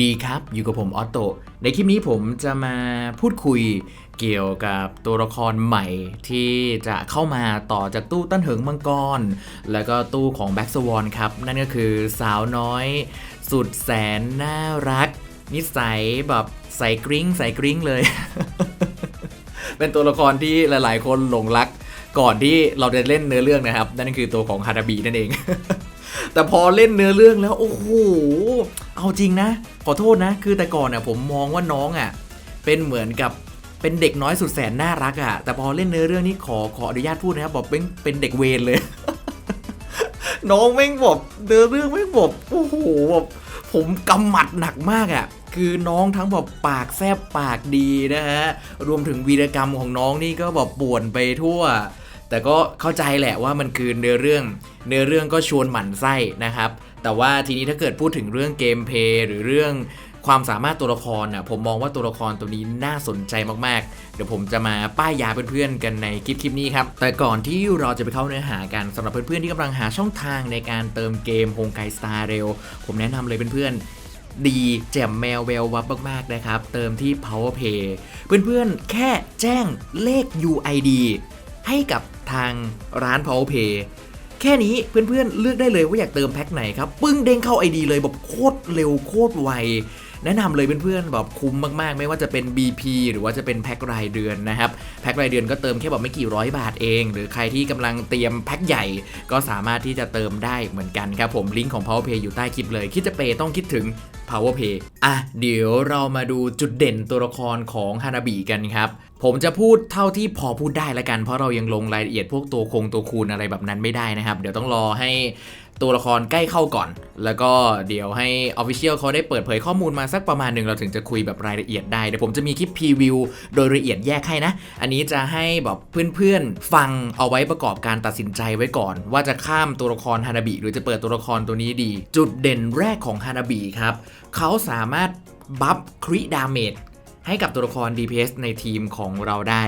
ดีครับ อยู่กับผมออโต ในคลิปนี้ผมจะมาพูดคุยเกี่ยวกับตัวละครใหม่ที่จะเข้ามาต่อจากตู้ตั้นเหิงมังกร แล้วก็ตู้ของแบ็กสวอนครับ นั่นก็คือสาวน้อย สุดแสนน่ารัก นิสัยแบบใส่กริ้งใส่กริ้งเลย เป็นตัวละครที่หลาย ๆ คนหลงรัก ก่อนที่เราจะเล่นเนื้อเรื่องนะครับ นั่นก็คือตัวของฮานาบินั่นเอง แต่พอเล่นเนื้อเรื่องแล้ว โอ้โห เอาจริงนะ ขอโทษนะ คือแต่ก่อนน่ะผมมองว่าน้องอะ เป็นเหมือนกับเป็นเด็กน้อยสุดแสนน่ารักอะ แต่พอเล่นเนื้อเรื่องนี้ขอขออนุญาตพูดนะครับบอกเป็นเป็นเด็กเวรเลย น้องแม่งบอกเนื้อเรื่องแม่งบอกโอ้โหแบบผมกำหมัดหนักมากอะ่ะคือน้องทั้งแบบปากแซบปากดีนะฮะ รวมถึงวีรกรรมของน้องนี่ก็แบบป่วนไปทั่ว แต่ก็เข้าใจแหละว่ามันคือเนื้อเรื่อง เนื้อเรื่องก็ชวนหมั่นไส้นะครับ แต่ว่าทีนี้ถ้าเกิดพูดถึงเรื่องเกมเพย์หรือเรื่องความสามารถตัวละครน่ะผมมองว่าตัวละครตัวนี้น่าสนใจมากๆ เดี๋ยวผมจะมาป้ายยาเพื่อนๆกันในคลิปคลิปนี้ครับ แต่ก่อนที่เราจะไปเข้าเนื้อหากันสำหรับเพื่อนๆที่กำลังหาช่องทางในการเติมเกมโฮงไกสตาร์เร็ว ผมแนะนำเลยเพื่อนๆ ดีแจ่มแมวแวววับมากๆนะครับ เติมที่ PowerPay เพื่อนๆ แค่แจ้งเลข UID ให้กับทางร้าน PowerPay แค่นี้เพื่อนๆเลือกได้เลยว่าอยากเติมแพ็คไหนครับ ปึ้งเด้งเข้า ID เลยแบบโคตรเร็วโคตรไวแนะนำเลยเพื่อนๆแบบคุ้มมากๆ ไม่ว่าจะเป็น BP หรือว่าจะเป็นแพ็ครายเดือนนะครับ พ็ครายเดือนก็เติมแค่แบบไม่กี่ร้อยบาทเอง หรือใครที่กำลังเตรียมแพ็คใหญ่ ก็สามารถที่จะเติมได้เหมือนกันครับผมลิงก์ของ PowerPay อยู่ใต้คลิปเลยคิดจะเปต้องคิดถึง PowerPay อะ เดี๋ยวเรามาดูจุดเด่นตัวละครของฮานาบิกันครับ ผมจะพูดเท่าที่พอพูดได้ละกัน เพราะเรายังลงรายละเอียดพวกตัวคงตัวคูณอะไรแบบนั้นไม่ได้นะครับ เดี๋ยวต้องรอให้ ตัวละครใกล้เข้าก่อน แล้วก็เดี๋ยวให้ Official เขาได้เปิดเผยข้อมูลมาสักประมาณหนึ่งเราถึงจะคุยแบบรายละเอียดได้ เดี๋ยวผมจะมีคลิปพรีวิวโดยละเอียดแยกให้นะ อันนี้จะให้แบบเพื่อนๆ ฟังเอาไว้ประกอบการตัดสินใจไว้ก่อน ว่าจะข้ามตัวละครฮานาบิหรือจะเปิดตัวละครตัวนี้ดี จุดเด่นแรกของฮานาบิครับเขาสามารถบัฟคริดาเมจให้กับตัวละคร DPS ในทีมของเราได้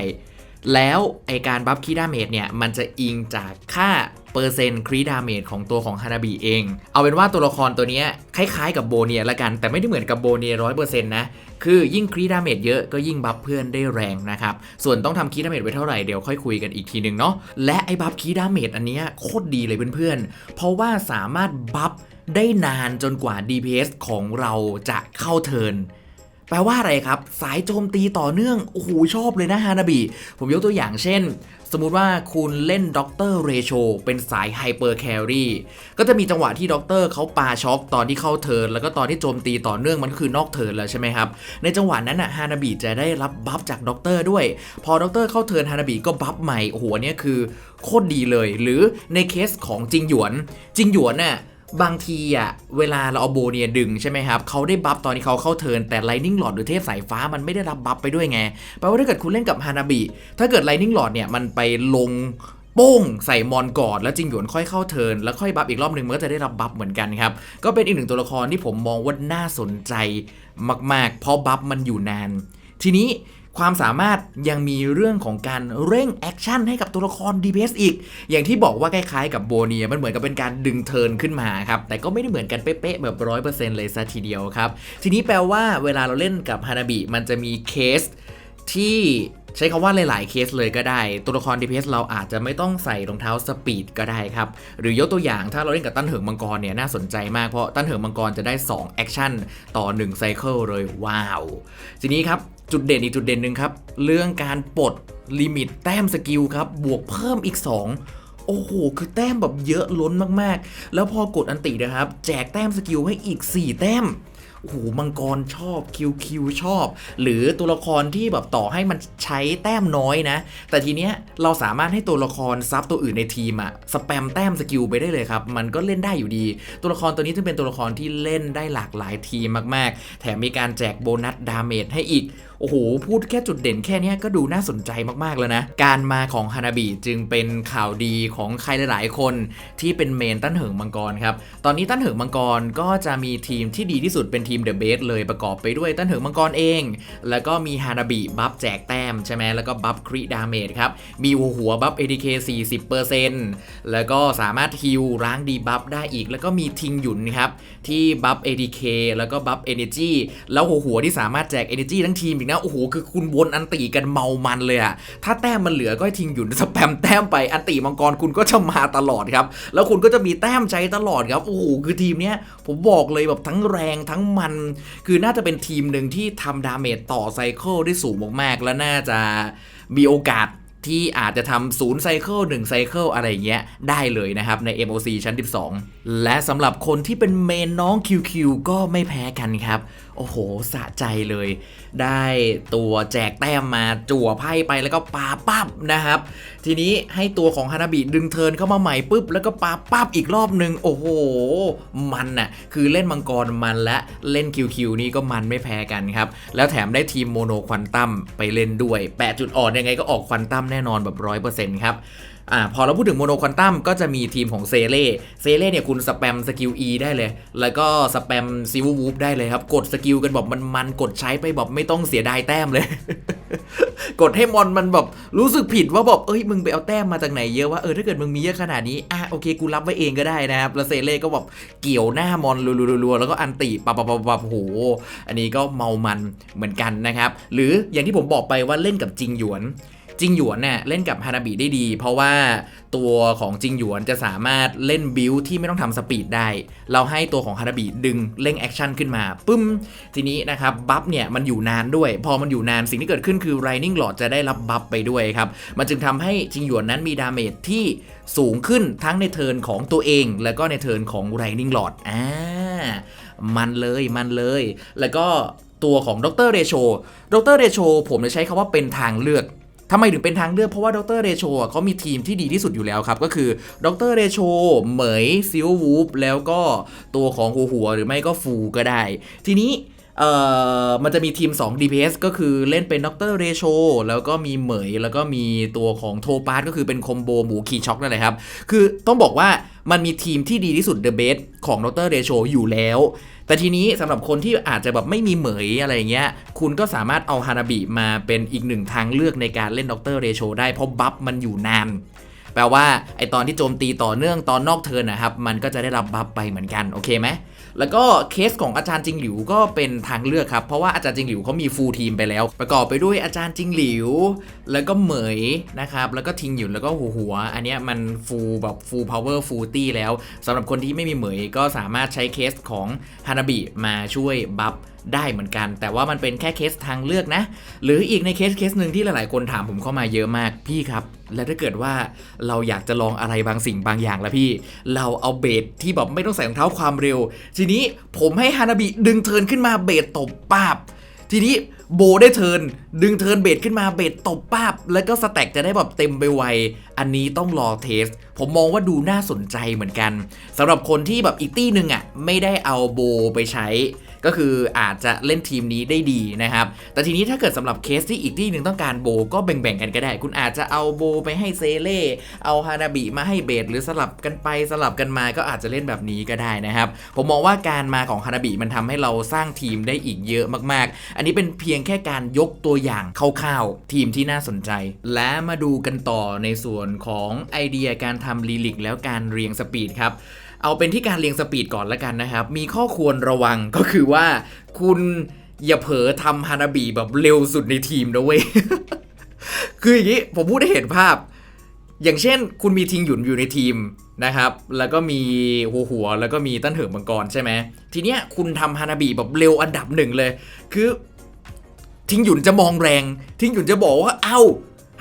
แล้วไอการบัฟคีดาเมจเนี่ยมันจะอิงจากค่าเปอร์เซ็นต์ครีดาเมจของตัวของฮานาบิเอง เอาเป็นว่าตัวละครตัวนี้คล้ายๆกับโบเนียละกัน แต่ไม่ได้เหมือนกับโบเนียร้อยเปอร์เซ็นต์นะ คือยิ่งครีดาเมจเยอะก็ยิ่งบัฟเพื่อนได้แรงนะครับ ส่วนต้องทำครีดาเมจไว้เท่าไหร่เดี๋ยวค่อยคุยกันอีกทีหนึ่งเนาะ และไอ้บัฟครีดาเมจอันนี้โคตรดีเลยเพื่อนๆ เพราะว่าสามารถบัฟได้นานจนกว่า DPS ของเราจะเข้าเทิร์น แปลว่าอะไรครับ สายโจมตีต่อเนื่อง โอ้โห ชอบเลยนะฮานาบิ ผมยกตัวอย่างเช่น สมมุติว่าคุณเล่นด็อกเตอร์เรโชเป็นสายไฮเปอร์แครี่ก็จะมีจังหวะที่ด็อกเตอร์เขาปาช็อคตอนที่เข้าเทิร์นแล้วก็ตอนที่โจมตีต่อเนื่องมันก็คือนอกเทิร์นแล้วใช่ไหมครับ ในจังหวะนั้นน่ะฮานาบิจะได้รับบัฟจากด็อกเตอร์ด้วย พอด็อกเตอร์เข้าเทิร์นฮานาบิก็บัฟใหม่โอ้โหอันเนี่ยคือโคตรดีเลย หรือในเคสของจิงหยวนจิงหยวนน่ะ บางทีอะเวลาเราเอาโบเนียดึงใช่ไหมครับเขาได้บัฟตอนที่เขาเข้าเทิร์นแต่ไลนิ่งหลอดหรือเทพสายฟ้ามันไม่ได้รับบัฟไปด้วยไงแปลว่าถ้าเกิดคุณเล่นกับฮานาบิถ้าเกิดไลนิ่งหลอดเนี่ยมันไปลงโป้งใส่มอนก่อนแล้วจิงหยวนค่อยเข้าเทิร์นแล้วค่อยบัฟอีกรอบหนึ่งมันก็จะได้รับบัฟเหมือนกันครับ ก็เป็นอีกหนึ่งตัวละครที่ผมมองว่าน่าสนใจมากๆ เพราะบัฟมันอยู่นาน ทีนี้ ความสามารถยังมีเรื่องของการเร่งแอคชั่นให้กับตัวละคร DPS อีก อย่างที่บอกว่าคล้ายๆกับโบเนียมันเหมือนกับเป็นการดึงเทิร์นขึ้นมาครับ แต่ก็ไม่ได้เหมือนกันเป๊ะๆแบบร้อยเปอร์เซ็นต์เลยซะทีเดียวครับ ทีนี้แปลว่าเวลาเราเล่นกับฮานาบิมันจะมีเคสที่ใช้คำว่าหลาย ๆ เคสเลยก็ได้ ตัวละคร DPS เราอาจจะไม่ต้องใส่รองเท้าสปีดก็ได้ครับ หรือยกตัวอย่างถ้าเราเล่นกับตั้นเหิงมังกรเนี่ยน่าสนใจมากเพราะตั้นเหิงมังกรจะได้2แอคชั่นต่อ1ไซเคิลเลยว้าว ทีนี้ครับ จุดเด่นอีกจุดเด่นหนึ่งครับ เรื่องการปลดลิมิตแต้มสกิลครับ บวกเพิ่มอีก 2 โอ้โห คือแต้มแบบเยอะล้นมากๆ แล้วพอกดอันตินะครับ แจกแต้มสกิลให้อีก 4 แต้มโอ้โหมังกรชอบคิวคิวชอบ หรือตัวละครที่แบบต่อให้มันใช้แต้มน้อยนะ แต่ทีเนี้ยเราสามารถให้ตัวละครซับตัวอื่นในทีมอะสแปมแต้มสกิลไปได้เลยครับ มันก็เล่นได้อยู่ดี ตัวละครตัวนี้จึงเป็นตัวละครที่เล่นได้หลากหลายทีมมาก ๆ แถมมีการแจกโบนัสดาเมจให้อีก โอ้โห พูดแค่จุดเด่นแค่เนี้ยก็ดูน่าสนใจมากๆแล้วนะ การมาของฮานาบิจึงเป็นข่าวดีของใครหลายๆ คนที่เป็นเมนตั้นเหิงมังกรครับ ตอนนี้ตั้นเหิงมังกรก็จะมีทีมที่ดีที่สุดเป็นทีมเดอะเบสเลยประกอบไปด้วยตั้นเหิงมังกรเอง แล้วก็มีฮานาบิบัฟแจกแต้มใช่ไหมแล้วก็บัฟคริดาเมจครับ มีหัวหัวบัฟ ADK 40%แล้วก็สามารถฮิลล้างดีบัฟได้อีก แล้วก็มีทิงหยุนครับที่บัฟ ADK แล้วก็บัฟ Energy แล้วหัวหัวที่สามารถแจก Energy ทั้งทีมอีกนะโอ้โหคือคุณวนอันตีกันเมามันเลยอะถ้าแต้มมันเหลือก็ให้ทิงหยุนสแปมแต้มไปอันตีมังกรคุณก็จะมาตลอดครับ แล้วคุณก็จะมีแต้มใช้ตลอดครับโอ้โหคือทีมเนี้ยผมบอกเลยแบบทั้งแรงทั้งมัน คือน่าจะเป็นทีมหนึ่งที่ทำดาเมจต่อไซเคิลได้สูงมากๆ และน่าจะมีโอกาสที่อาจจะทำศูนย์ไซเคิลหนึ่งไซเคิลอะไรเงี้ย ได้เลยนะครับใน MOC ชั้น 12 และสำหรับคนที่เป็นเมนน้อง QQ ก็ไม่แพ้กันครับ โอ้โหสะใจเลย ได้ตัวแจกแต้มมาจั่วไพ่ไปแล้วก็ปาปั๊บนะครับ ทีนี้ให้ตัวของฮานาบิดึงเทินเข้ามาใหม่ปุ๊บแล้วก็ปาปั๊บอีกรอบหนึ่งโอ้โห มันน่ะคือเล่นมังกรมันและเล่น QQ นี่ก็มันไม่แพ้กันครับ แล้วแถมได้ทีมโมโนควันตัมไปเล่นด้วย8จุดอ่อนยังไงก็ออกควันตัมแน่นอนแบบ100%ครับ อ่าพอเราพูดถึงโมโนควอนตัมก็จะมีทีมของเซเล่เซเล่เนี่ยคุณสแปมสกิล E ได้เลย แล้วก็สแปมซิววูฟได้เลยครับ กดสกิลกันแบบมันมันๆ กดใช้ไปแบบไม่ต้องเสียดายแต้มเลย กดให้มอนมันแบบรู้สึกผิดว่าแบบเอ้ยมึงไปเอาแต้มมาจากไหนเยอะว่าเออถ้าเกิดมึงมีเยอะขนาดนี้อะโอเคกูรับไว้เองก็ได้นะครับแล้วเซเล่ก็แบบเกี่ยวหน้ามอนรัวๆแล้วก็อันติปับปับปับปับโหอันนี้ก็เมามันเหมือนกันนะครับหรืออย่างที่ผมบอกไปว่าเล่นกับจิงหยวน จิงหยวนเนี่ยเล่นกับฮานาบิได้ดี เพราะว่าตัวของจิงหยวนจะสามารถเล่นบิลที่ไม่ต้องทำสปีดได้ เราให้ตัวของฮานาบิดึงเร่งแอคชั่นขึ้นมาปึ้ม ทีนี้นะครับบัฟเนี่ยมันอยู่นานด้วย พอมันอยู่นานสิ่งที่เกิดขึ้นคือ Rising Lord จะได้รับบัฟไปด้วยครับ มันจึงทำให้จิงหยวนนั้นมีดาเมจที่สูงขึ้นทั้งในเทิร์นของตัวเอง แล้วก็ในเทิร์นของ Rising Lord อ่ามันเลยมันเลย แล้วก็ตัวของดรเรโชดรเรโชผมจะใช้คำว่าเป็นทางเลือก ทำไมถึงเป็นทางเลือกเพราะว่าดรเรโชเขามีทีมที่ดีที่สุดอยู่แล้วครับ ก็คือดรเรโชเหมยซิลวูฟแล้วก็ตัวของหัวหัวหรือไม่ก็ฟูก็ได้ ทีนี้เอ่อมันจะมีทีม 2 DPS ก็คือเล่นเป็นดรเรโชแล้วก็มีเหมย แล้วก็มีตัวของโทปาร์ก็คือเป็นคอมโบหมูคีช็อกนั่นแหละครับ คือต้องบอกว่ามันมีทีมที่ดีที่สุดเดอะเบสของดรเรโชอยู่แล้ว แต่ทีนี้สำหรับคนที่อาจจะแบบไม่มีเหมยอะไรเงี้ย คุณก็สามารถเอาฮานาบิมาเป็นอีกหนึ่งทางเลือกในการเล่นด็อกเตอร์เรโชได้เพราะบัฟมันอยู่นานแปลว่าไอตอนที่โจมตีต่อเนื่องตอนนอกเทิร์นนะครับ มันก็จะได้รับบัฟไปเหมือนกัน โอเคไหมแล้วก็เคสของอาจารย์จิงหลิวก็เป็นทางเลือกครับ เพราะว่าอาจารย์จิงหลิวเขามีฟูลทีมไปแล้ว ประกอบไปด้วยอาจารย์จิงหลิว แล้วก็เหมยนะครับแล้วก็ทิงหยุนแล้วก็หัวหัว อันนี้มันฟูลแบบฟูลพาวเวอร์ฟูลตี้แล้วสำหรับคนที่ไม่มีเหมยก็สามารถใช้เคสของฮานาบิมาช่วยบัฟได้เหมือนกัน แต่ว่ามันเป็นแค่เคสทางเลือกนะ หรืออีกในเคสเคสหนึ่งที่หลายๆ คนถามผมเข้ามาเยอะมากพี่ครับ แล้วถ้าเกิดว่าเราอยากจะลองอะไรบางสิ่งบางอย่างแล้วพี่ เราเอาเบสที่แบบไม่ต้องใส่รองเท้าความเร็วทีนี้ผมให้ฮานาบิดึงเทินขึ้นมาเบสตบปาบ ทีนี้โบได้เทินดึงเทินเบสขึ้นมาเบสตบปาบ แล้วก็สแต็กจะได้แบบเต็มไปไว อันนี้ต้องรอเทส ผมมองว่าดูน่าสนใจเหมือนกันสำหรับคนที่แบบอีกตี้หนึ่งอะไม่ได้เอาโบไปใช้ ก็คืออาจจะเล่นทีมนี้ได้ดีนะครับ แต่ทีนี้ถ้าเกิดสำหรับเคสที่อีกที่หนึ่งต้องการโบก็แบ่งๆกันก็ได้ คุณอาจจะเอาโบไปให้เซเล่เอาฮานาบิมาให้เบสหรือสลับกันไปสลับกันมาก็อาจจะเล่นแบบนี้ก็ได้นะครับ ผมมองว่าการมาของฮานาบิมันทำให้เราสร้างทีมได้อีกเยอะมากๆ อันนี้เป็นเพียงแค่การยกตัวอย่างคร่าวๆทีมที่น่าสนใจ และมาดูกันต่อในส่วนของไอเดียการทำลีลิกแล้วการเรียงสปีดครับ เอาเป็นที่การเรียงสปีดก่อนละกันนะครับ มีข้อควรระวังก็คือว่า คุณอย่าเผลอทำฮานาบิแบบเร็วสุดในทีมนะเว้ย คืออย่างนี้ผมพูดให้เห็นภาพ อย่างเช่น คุณมีทิงหยุนอยู่ในทีมนะครับ แล้วก็มีหัวหัว แล้วก็มีตั้นเหิงมังกรใช่ไหม ทีเนี้ยคุณทำฮานาบิแบบเร็วอันดับหนึ่งเลย คือ ทิงหยุนจะมองแรง ทิงหยุนจะบอกว่า เอ้า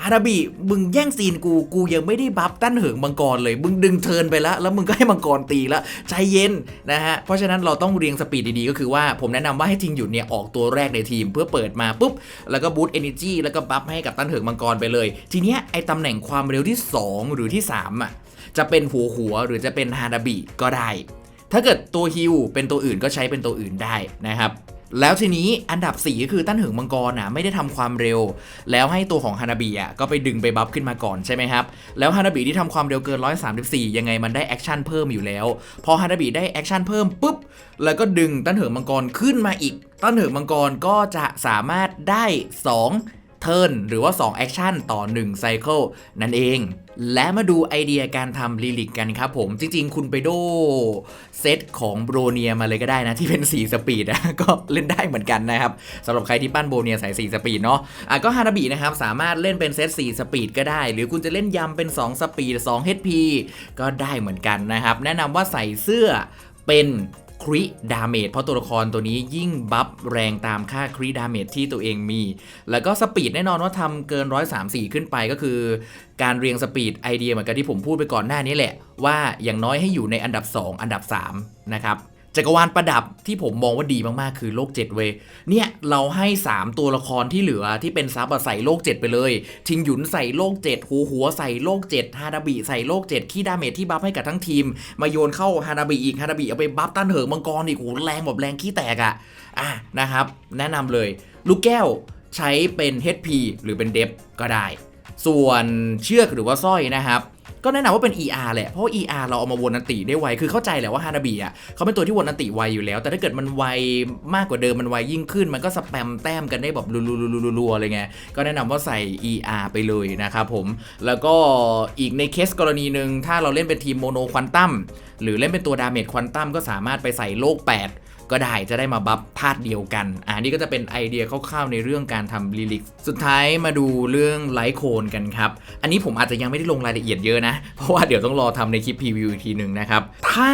ฮานาบิมึงแย่งซีนกูกูยังไม่ได้บัฟตั้นเหิงมังกรเลย มึงดึงเทินไปแล้ว แล้วมึงก็ให้มังกรตีแล้วใจเย็นนะฮะ เพราะฉะนั้นเราต้องเรียงสปีดดีๆ ก็คือว่าผมแนะนำว่าให้ทิงหยุนเนี่ยออกตัวแรกในทีม เพื่อเปิดมาปุ๊บ แล้วก็บูตเอเนจีแล้วก็บัฟให้กับตั้นเหิงมังกรไปเลย ทีเนี้ยไอตำแหน่งความเร็วที่ 2 หรือที่ 3 อะ จะเป็นหัวหัวหรือจะเป็นฮานาบิก็ได้ ถ้าเกิดตัวฮิวเป็นตัวอื่นก็ใช้เป็นตัวอื่นได้นะครับ แล้วทีนี้อันดับ 4 ก็คือตั้นเหิงมังกรน่ะไม่ได้ทำความเร็ว แล้วให้ตัวของฮานาบิอะก็ไปดึงไปบัฟขึ้นมาก่อนใช่ไหมครับ แล้วฮานาบิที่ทำความเร็วเกิน 134 ยังไงมันได้แอคชั่นเพิ่มอยู่แล้ว พอฮานาบิได้แอคชั่นเพิ่มปุ๊บ แล้วก็ดึงตั้นเหิงมังกรขึ้นมาอีก ตั้นเหิงมังกรก็จะสามารถได้ 2 เทิร์นหรือว่า 2 แอคชั่นต่อ1ไซเคิลนั่นเอง และมาดูไอเดียการทำลิลิกกันครับผม จริง ๆ คุณไปโดเซตของโบรเนียมาเลยก็ได้นะ ที่เป็น 4 สปีดนะก็เล่นได้เหมือนกันนะครับสำหรับใครที่ปั้นโบรเนียใส่4สปีดเนาะอะก็ฮานาบินะครับ สามารถเล่นเป็นเซต4สปีดก็ได้ หรือคุณจะเล่นยำเป็น 2 สปีด2 HP ก็ได้เหมือนกันนะครับ แนะนำว่าใส่เสื้อเป็น คริดาเมจเพราะตัวละครตัวนี้ยิ่งบัฟแรงตามค่าคริดาเมจที่ตัวเองมี แล้วก็สปีดแน่นอนว่าทำเกิน 134 ขึ้นไปก็คือ การเรียงสปีดไอเดียเหมือนกันที่ผมพูดไปก่อนหน้านี้แหละ ว่าอย่างน้อยให้อยู่ในอันดับ 2 อันดับ 3 นะครับ จักรวาลประดับที่ผมมองว่าดีมากๆ คือโลก7เวเนี่ยเราให้ 3 ตัวละครที่เหลือที่เป็นซับใส่โลก 7 ไปเลยทิงหยุนใส่โลก 7 หูหัวใส่โลก 7 ฮานาบิใส่โลก 7 ขี้ดาเมจที่บัฟให้กับทั้งทีม มาโยนเข้าฮานาบิอีกฮานาบิเอาไปบัฟต้านเหิงมังกรอีกโหแรงแบบแรงขี้แตกอะอะนะครับ แนะนำเลย ลูกแก้วใช้เป็น HP หรือเป็นเดฟก็ได้ ส่วนเชือกหรือว่าสร้อยนะครับ ก็แนะนำว่าเป็น ER แหละ เพราะว่า ER เราเอามาวนอันติได้ไว คือเข้าใจแหละว่าฮานาบิอะเขาเป็นตัวที่วนอันติไวอยู่แล้ว แต่ถ้าเกิดมันไวมากกว่าเดิมมันไวยิ่งขึ้น มันก็สแปมแต้มกันได้แบบรัวๆๆๆเลยไง ก็แนะนำว่าใส่ ER ไปเลยนะครับผม แล้วก็อีกในเคสกรณีหนึ่งถ้าเราเล่นเป็นทีมโมโนควอนตัมหรือเล่นเป็นตัวดาเมจควอนตัมก็สามารถไปใส่โลก 8 ก็ได้จะได้มาบัฟธาตุเดียวกันอ่านี่ก็จะเป็นไอเดียคร่าวๆในเรื่องการทำลิลิกสุดท้ายมาดูเรื่องไลท์โคนกันครับอันนี้ผมอาจจะยังไม่ได้ลงรายละเอียดเยอะนะ เพราะว่าเดี๋ยวต้องรอทำในคลิปพรีวิวอีกทีหนึ่งนะครับถ้า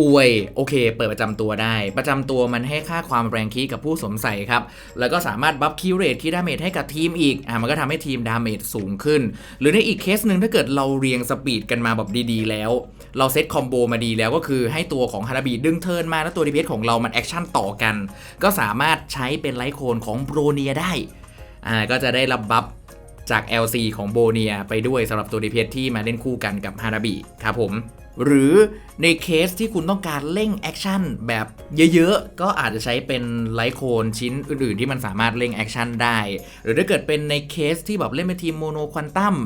อวยโอเค เปิดประจำตัวได้ ประจำตัวมันให้ค่าความแรงคีกับผู้สวมใส่ครับ แล้วก็สามารถบัฟคิวเรทคีดาเมจให้กับทีมอีกอ่ามันก็ทำให้ทีมดาเมจสูงขึ้น หรือในอีกเคสหนึ่งถ้าเกิดเราเรียงสปีดกันมาแบบดีๆ แล้ว เราเซตคอมโบมาดีแล้วก็คือให้ตัวของฮานาบิดึงเทิร์นมาแล้วตัวดีเพของเรามันแอคชั่นต่อกัน ก็สามารถใช้เป็นไลท์โคนของโบรเนียได้อ่าก็จะได้รับบัฟจาก LC ของโบเนียไปด้วยสำหรับตัวดีเพที่มาเล่นคู่กันกับฮานาบิครับผม หรือในเคสที่คุณต้องการเร่งแอคชั่นแบบเยอะๆ ก็อาจจะใช้เป็นไลท์โคนชิ้นอื่นๆ ที่มันสามารถเร่งแอคชั่นได้ หรือถ้าเกิดเป็นในเคสที่แบบเล่นเป็นทีมโมโนควอนตัม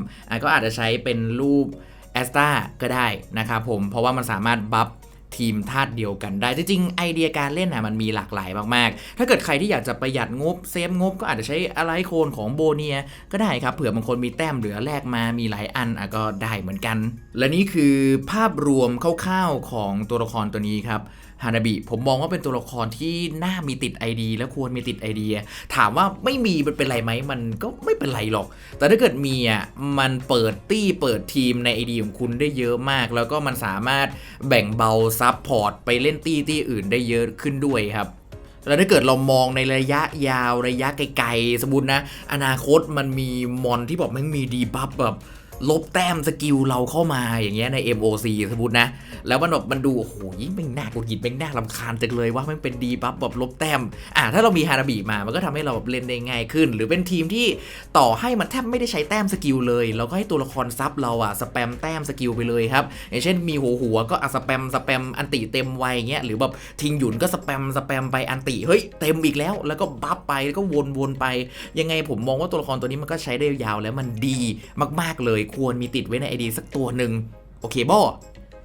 ก็อาจจะใช้เป็นรูปแอสตาก็ได้นะครับผม เพราะว่ามันสามารถบัฟ ทีมธาตุเดียวกันได้ จริงๆไอเดียการเล่นนะมันมีหลากหลายมากๆ ถ้าเกิดใครที่อยากจะประหยัดงบเซฟงบก็อาจจะใช้อะไรโคนของโบเนียก็ได้ครับเผื่อบางคนมีแต้มเหลือแลกมามีหลายอันอะก็ได้เหมือนกัน และนี่คือภาพรวมคร่าวๆของตัวละครตัวนี้ครับ ฮานาบิผมมองว่าเป็นตัวละครที่น่ามีติดไอเดียและควรมีติดไอเดีย ถามว่าไม่มีมันเป็นไรไหมมันก็ไม่เป็นไรหรอก แต่ถ้าเกิดมีอะมันเปิดตี้เปิดทีมในไอเดีของคุณได้เยอะมาก แล้วก็มันสามารถแบ่งเบาซับพอร์ตไปเล่นตี้ตี้อื่นได้เยอะขึ้นด้วยครับแล้วถ้าเกิดเรามองในระยะยาวระยะไกลๆ สมมตินะ อนาคตมันมีมอนที่บอกแมันมีดีบัฟแบบ ลบแต้มสกิลเราเข้ามาอย่างเงี้ยใน MOC สมมตินะ แล้วมันแบบมันดูโอ้โหยิ่งเป็นหน้ากดหยิดเป็นหน้ารำคาญจังเลยว่ามันเป็นดีบัฟแบบลบแต้มอ่าถ้าเรามีฮานาบิมามันก็ทำให้เราแบบเล่นได้ง่ายขึ้น หรือเป็นทีมที่ต่อให้มันแทบไม่ได้ใช้แต้มสกิลเลย เราก็ให้ตัวละครซับเราอะสแปมแต้มสกิลไปเลยครับอย่างเช่นมีหัวหัวก็อะสแปมสแปมอันติเต็มวัยเงี้ยหรือแบบทิงหยุนก็สแปมสแปมไปอันติเฮ้ยเต็มอีกแล้ว แล้วก็บัฟไปแล้วก็วนวนไป ยังไงผมมองว่าตัวละครตัวนี้มันก็ใช้ได้ยาวแล้วมันดีมากๆเลยควรมีติดไว้ในไอดีสักตัวหนึ่งโอเคบอ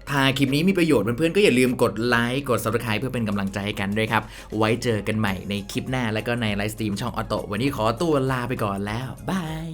ถ้าคลิปนี้มีประโยชน์เพื่อนๆก็อย่าลืมกดไลค์กด subscribe เพื่อเป็นกำลังใจให้กันด้วยครับ ไว้เจอกันใหม่ในคลิปหน้าแล้วก็ในไลฟ์สตรีมช่องออโตวันนี้ขอตัวลาไปก่อนแล้วบาย